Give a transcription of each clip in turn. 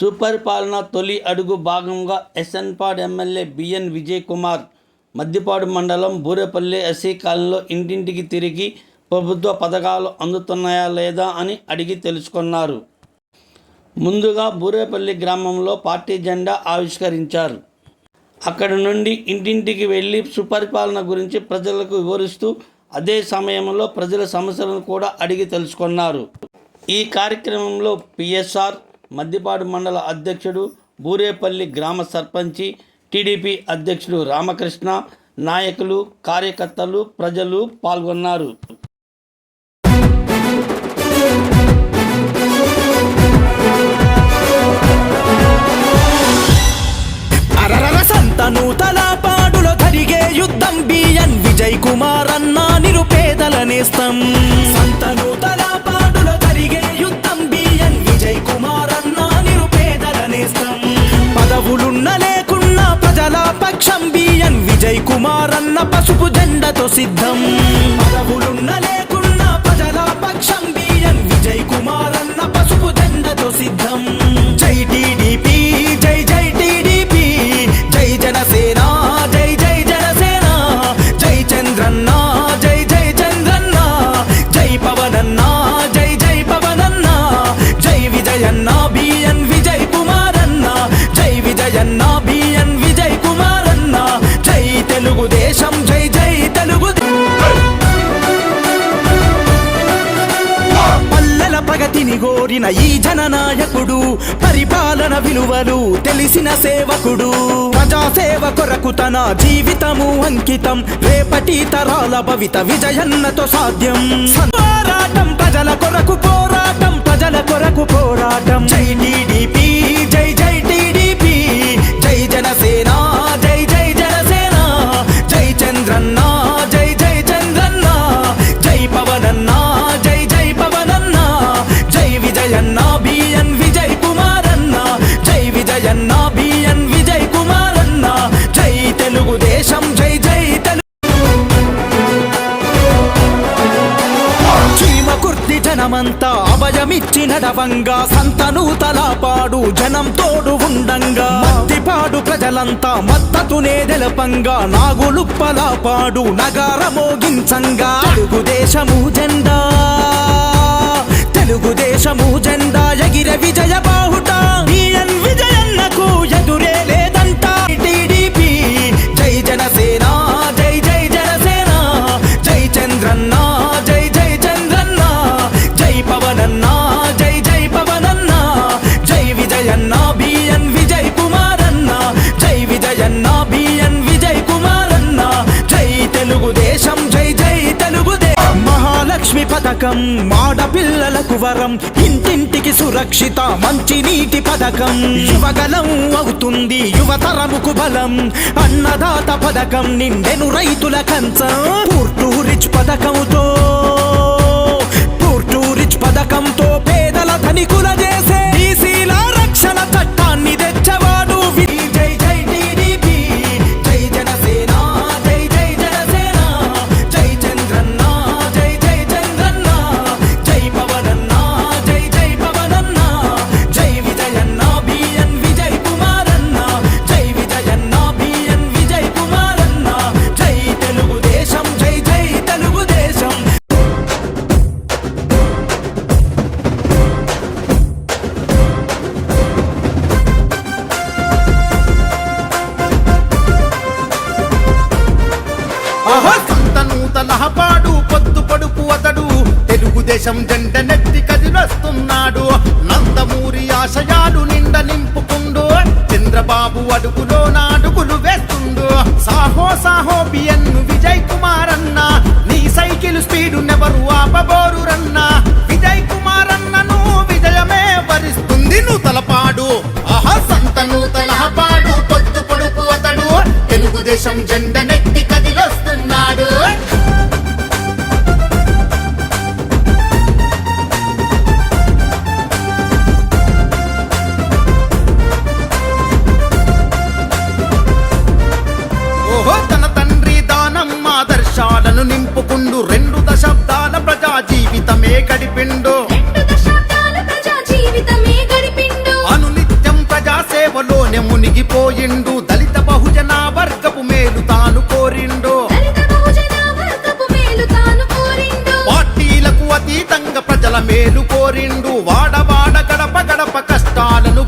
సుపరిపాలన తొలి అడుగు భాగంగా ఎస్ఎన్పాడ్ ఎమ్మెల్యే బిఎన్ విజయ్ కుమార్ మద్దిపాడు మండలం బూరేపల్లి ఎస్సీ కాలనీలో ఇంటింటికి తిరిగి ప్రభుత్వ పథకాలు అందుతున్నాయా లేదా అని అడిగి తెలుసుకున్నారు. ముందుగా బూరేపల్లి గ్రామంలో పార్టీ జెండా ఆవిష్కరించారు. అక్కడి నుండి ఇంటింటికి వెళ్ళి సుపరిపాలన గురించి ప్రజలకు వివరిస్తూ అదే సమయంలో ప్రజల సమస్యలను కూడా అడిగి తెలుసుకున్నారు. ఈ కార్యక్రమంలో పిఎస్ఆర్ మద్దిపాడు మండల అధ్యక్షుడు బూరేపల్లి గ్రామ సర్పంచి టీడీపీ అధ్యక్షుడు రామకృష్ణ నాయకులు కార్యకర్తలు ప్రజలు పాల్గొన్నారు. జరిగే యుద్ధం బిఎన్ విజయ్ కుమార్ అన్న నిరుపేదల నేస్తం. సంతను తలపాడులో కుమార్ పసుపు జెండతో సిద్ధం. పదవులున్న లేకున్నా ప్రజల పక్షం. బిఎన్ విజయ్ కుమార్ అన్న పసుపు జెండతో సిద్ధం. కోరిన ఈ జననాయకుడు పరిపాలన విలువలు తెలిసిన సేవకుడు. ప్రజాసేవ కొరకు తన జీవితము అంకితం రేపటి తరాల భవిత విజయన్నతో సాధ్యం. పోరాటం ప్రజల చీమ జనమంతా అభయమిచ్చి నడవంగా సంతను తలపాడు జనం తోడు ఉండంగా. మత్తిపాడు ప్రజలంతా మత్తతునే తెలపంగా నాగులుప్పలాపాడు నగార మోగించంగా. తెలుగుదేశము జెండా తెలుగుదేశము జెండా ఎగిర విజయ బాహుట. విజయన్నకు ఎదురే పథకం. ఆడపిల్లలకు వరం. ఇంటింటికి సురక్షిత మంచి నీటి పథకం. యువగలం అవుతుంది యువతరముకు బలం. అన్నదాత పథకం నిండెను రైతుల కంచం. పూర్టు రిచ్ పథకంతో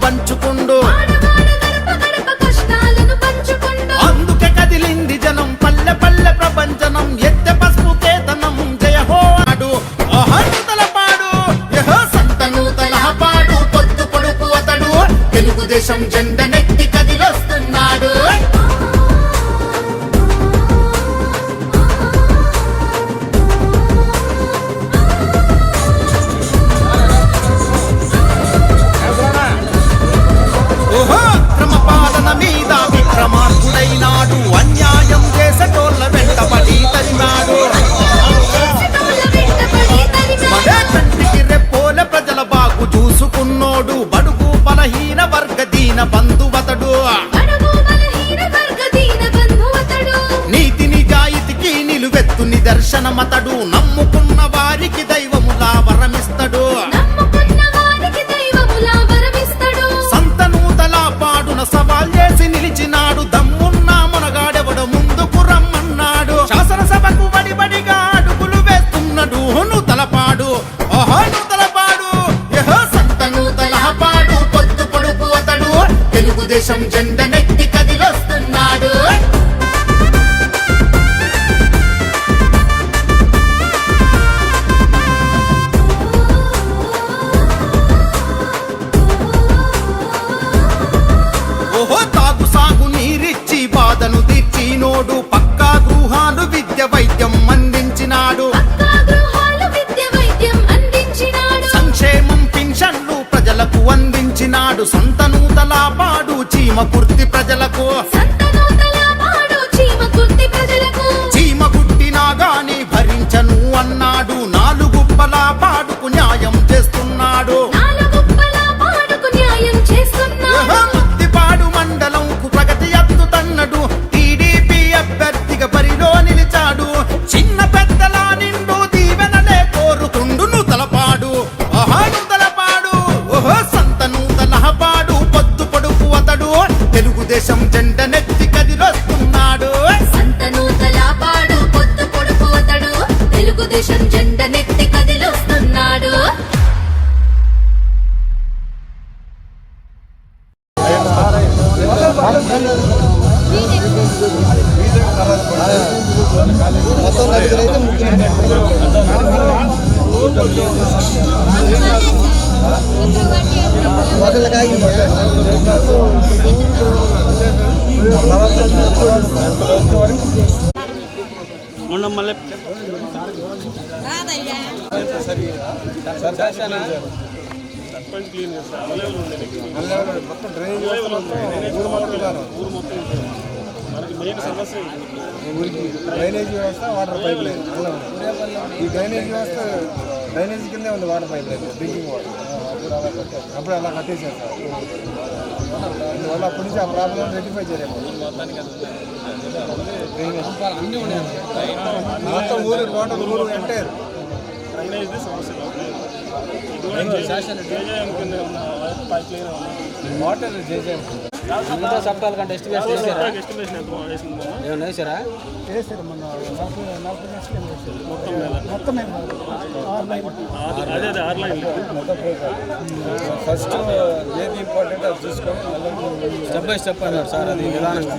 పంచు సొంత నూతల పాడు చీమ కుర్తి ప్రజలకు మొత్తం నలుగురైతే మొదలకాగి మొన్న మళ్ళీ సరే పాయింట్ క్లీన్ చేస్తారు? డ్రైనేజ్ ఊరు మొత్తం మనకి మెయిన్ సమస్య డ్రైనేజ్ వ్యవస్థ వాటర్ పైప్ లేదు ఈ డ్రైనేజ్ వ్యవస్థ డ్రైనేజ్ కిందే ఉంది వాటర్ పైప్ లేదు డ్రింకింగ్ వాటర్ అప్పుడు అలా కట్టేశారు సార్ అందువల్ల అప్పటి నుంచి ఆ ప్రాబ్లం రెక్టిఫై చేయలేము. మొత్తం ఊరు వాటర్ ఊరు అంటే డ్రైనేజ్ సమస్య వాటర్ జేజేఎం కంటే ఎస్టిమేషన్ వేసారా? First hmm. ఏది ఇంపార్టెంట్ అది చూసుకోండి స్టెప్ బై స్టెప్ అన్నారు సార్ అది నిదానంగా.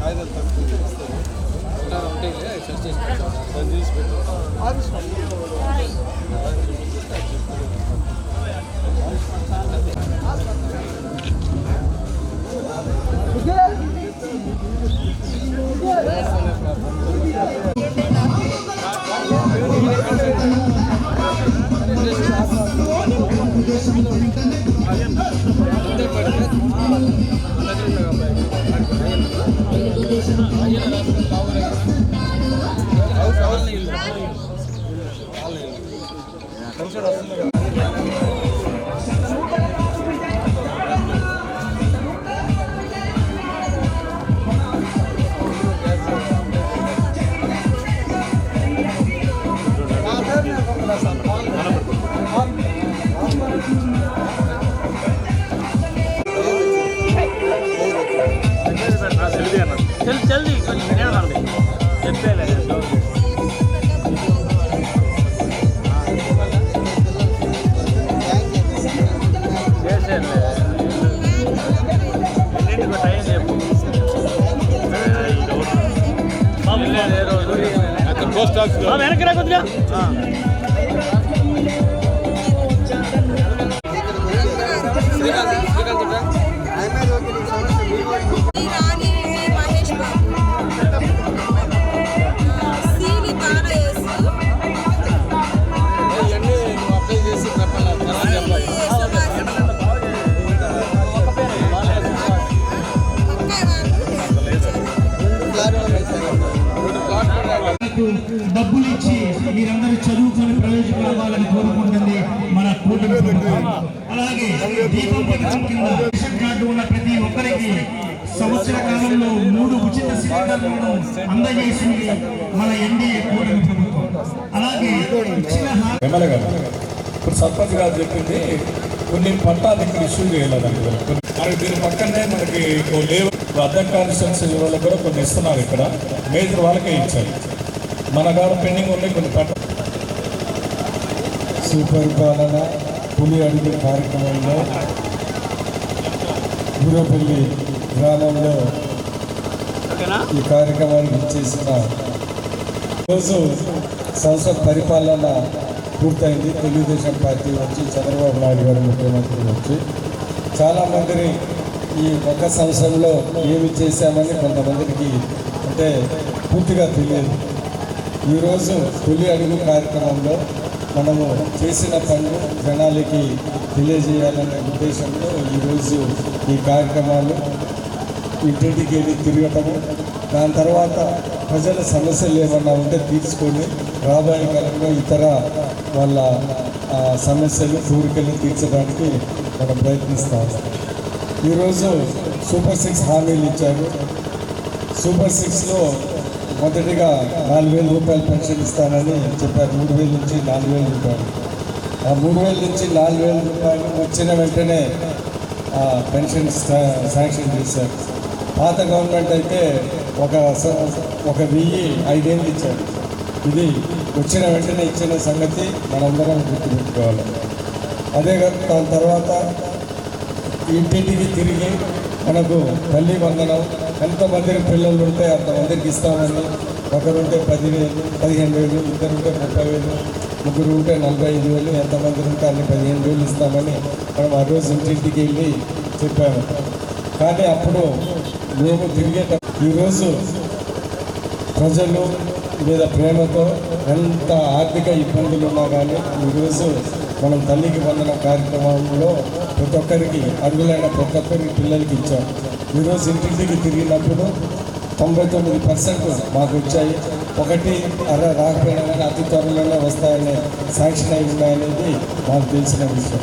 కాయదలు తక్కువ చేసి పెట్టి ಜಲ್ದಿ ಜಲ್ದಿ ಹೇಳಬಾರ್ದು ಎತ್ತೇ ಇಲ್ಲ ಟಾಕ್ಸ್ చదువుకొని ప్రయోజనం కోరుకుంటుంది మన కూటమి అలాగే దీపం పథకం కింద రేషన్ కార్డు ఉన్న ప్రతి ఒక్కరికి సంవత్సర కాలంలో మూడు ఉచిత సిలిండర్లను అందజేసింది మన ఎన్డీఏ కూటమి ప్రభుత్వం. అలాగే ఇచ్చిన ఇప్పుడు సర్పంచ్ గారు చెప్పింది కొన్ని పట్టాలు ఇక్కడ ఇష్యూ చేయలేదండి కొన్ని- మనకి దీని పక్కనే మనకి ఓ లేవు అద్దె కాన్స్టిట్యున్సీ వాళ్ళకి కూడా కొన్ని ఇస్తున్నారు ఇక్కడ. మేజర్ వాళ్ళకే ఇచ్చారు. మన గారు పెండింగ్ ఉన్నాయి కొన్ని పట్ట సుపరిపాలన పులి అడుగు కార్యక్రమంలో గురపల్లి గ్రామంలో ఈ కార్యక్రమానికి ఇచ్చేసిన రోజు సంసద్ పరిపాలన పూర్తయింది. తెలుగుదేశం పార్టీ వచ్చి చంద్రబాబు నాయుడు గారు ముఖ్యమంత్రి వచ్చి చాలామందిని ఈ ఒక సంవత్సరంలో ఏమి చేశామని కొంతమందికి అంటే పూర్తిగా తెలియదు. ఈరోజు తొలి అడుగు కార్యక్రమంలో మనము చేసిన పనులు జనాలకి తెలియజేయాలనే ఉద్దేశంతో ఈరోజు ఈ కార్యక్రమాలు ఇంటింటికి వెళ్ళి తిరగటము దాని తర్వాత ప్రజల సమస్యలు ఏమన్నా ఉంటే తీర్చుకొని రాబోయే కాలంలో ఇతర వాళ్ళ సమస్యలు కోరికలు తీర్చడానికి మనం ప్రయత్నిస్తా. ఈరోజు సూపర్ సిక్స్ హామీలు ఇచ్చారు. సూపర్ సిక్స్లో మొదటిగా నాలుగు వేల రూపాయలు పెన్షన్ ఇస్తానని చెప్పారు. మూడు వేల నుంచి నాలుగు వేల రూపాయలు. ఆ మూడు వేల నుంచి నాలుగు వేల రూపాయలు వచ్చిన వెంటనే ఆ పెన్షన్ శాంక్షన్ చేశారు. పాత గవర్నమెంట్ అయితే ఒక ఒక వెయ్యి ఐదేళ్ళు ఇచ్చారు. ఇది వచ్చిన వెంటనే ఇచ్చిన సంగతి మనందరం గుర్తుపెట్టుకోవాలి. అదే దాని తర్వాత ఇంటింటికి తిరిగి మనకు తల్లి వందనం ఎంతమందికి పిల్లలు ఉంటే అంతమందికి ఇస్తామని. ఒకరుంటే పదివేలు పదిహేను వేలు ఇద్దరుంటే ముప్పై వేలు ముగ్గురు ఉంటే నలభై ఐదు వేలు ఎంతమంది ఉంటే అన్ని పదిహేను వేలు ఇస్తామని మనం ఆ రోజు ఇంటింటికి వెళ్ళి చెప్పాము. కానీ అప్పుడు మేము తిరిగేట ఈరోజు ప్రజలు మీద ప్రేమతో ఎంత ఆర్థిక ఇబ్బందులు ఉన్నా కానీ ఈరోజు మనం తల్లికి వందన కార్యక్రమంలో ప్రతి ఒక్కరికి అర్హులైన ప్రతి ఒక్కరికి పిల్లలకి ఇచ్చాం. ఈరోజు ఇంటింటికి తిరిగినప్పుడు తొంభై తొమ్మిది పర్సెంట్ మాకు వచ్చాయి. ఒకటి అర రాకపోయినా కానీ అతి త్వరలోనే వస్తాయనే శాంక్షన్ అయి ఉన్నాయనేది మాకు తెలిసిన విషయం.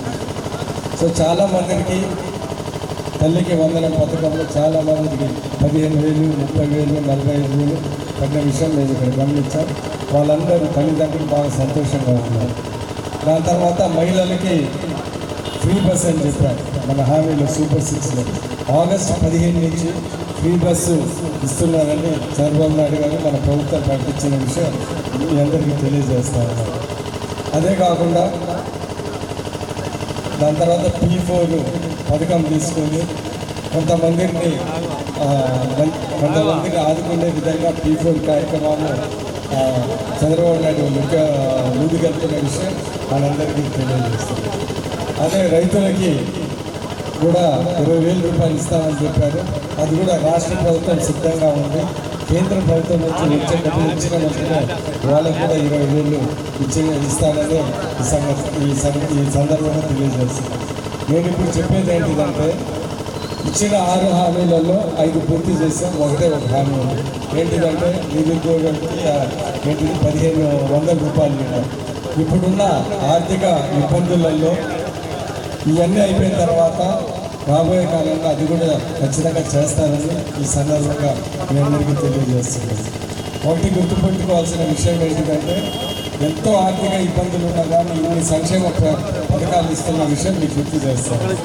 సో చాలా మందికి తల్లికి వందనం పథకంలో చాలా మందికి పదిహేను వేలు ముప్పై వేలు నలభై ఐదు వేలు పడిన విషయం మేము ఇక్కడ గమనించాం వాళ్ళందరూ తల్లిదండ్రులు బాగా సంతోషంగా ఉన్నారు. దాని తర్వాత మహిళలకి ఫ్రీ బస్ అని చెప్పారు. మన హామీలో సూపర్ సిక్స్లో ఆగస్టు పదిహేను నుంచి ఫ్రీ బస్సు ఇస్తున్నారని చంద్రబాబు నాయుడు గారు మన ప్రభుత్వం ప్రకటించిన విషయం మీ అందరికీ తెలియజేస్తా ఉన్నారు అదే కాకుండా దాని తర్వాత పీ ఫోర్ పథకం తీసుకొని కొంతమందిని కొంతమందిని ఆదుకునే విధంగా పీ ఫోర్ కార్యక్రమాలు చంద్రబాబు నాయుడు ముఖ్య ముందుకెళ్తున్న విషయం మనందరికీ తెలియజేస్తుంది అదే రైతులకి కూడా ఇరవై వేల రూపాయలు ఇస్తామని చెప్పారు. అది కూడా రాష్ట్ర ప్రభుత్వం సిద్ధంగా ఉంది. కేంద్ర ప్రభుత్వం నుంచి వచ్చే డబ్బులు ఇచ్చిన వెంటనే వాళ్ళకు కూడా ఇరవై వేలు ఇచ్చి ఇస్తానని ఈ సంగతి ఈ సంగతి ఈ సందర్భంగా తెలియజేస్తున్నాను నేను ఇప్పుడు చెప్పేది ఏంటిదంటే ఇచ్చిన ఆరు హామీలలో ఐదు పూర్తి చేసాం ఒకటే ఒక హామీ ఉంది. ఏంటిదంటే నిరుద్యోగులకి ఏంటిది? పదిహేను వందల రూపాయలు ఇవ్వడం. ఇప్పుడున్న ఆర్థిక ఇబ్బందులలో ఇవన్నీ అయిపోయిన తర్వాత రాబోయే కాలంలో అది కూడా ఖచ్చితంగా చేస్తారని ఈ సందర్భంగా మీ అందరికీ తెలియజేస్తున్నాను. ఒకటి గుర్తుపెట్టుకోవాల్సిన విషయం ఏంటంటే ఎంతో ఆర్థిక ఇబ్బందులు ఉన్నా కానీ ఇన్ని సంక్షేమ పథకాలు ఇస్తున్న విషయం మీకు గుర్తు చేస్తాను.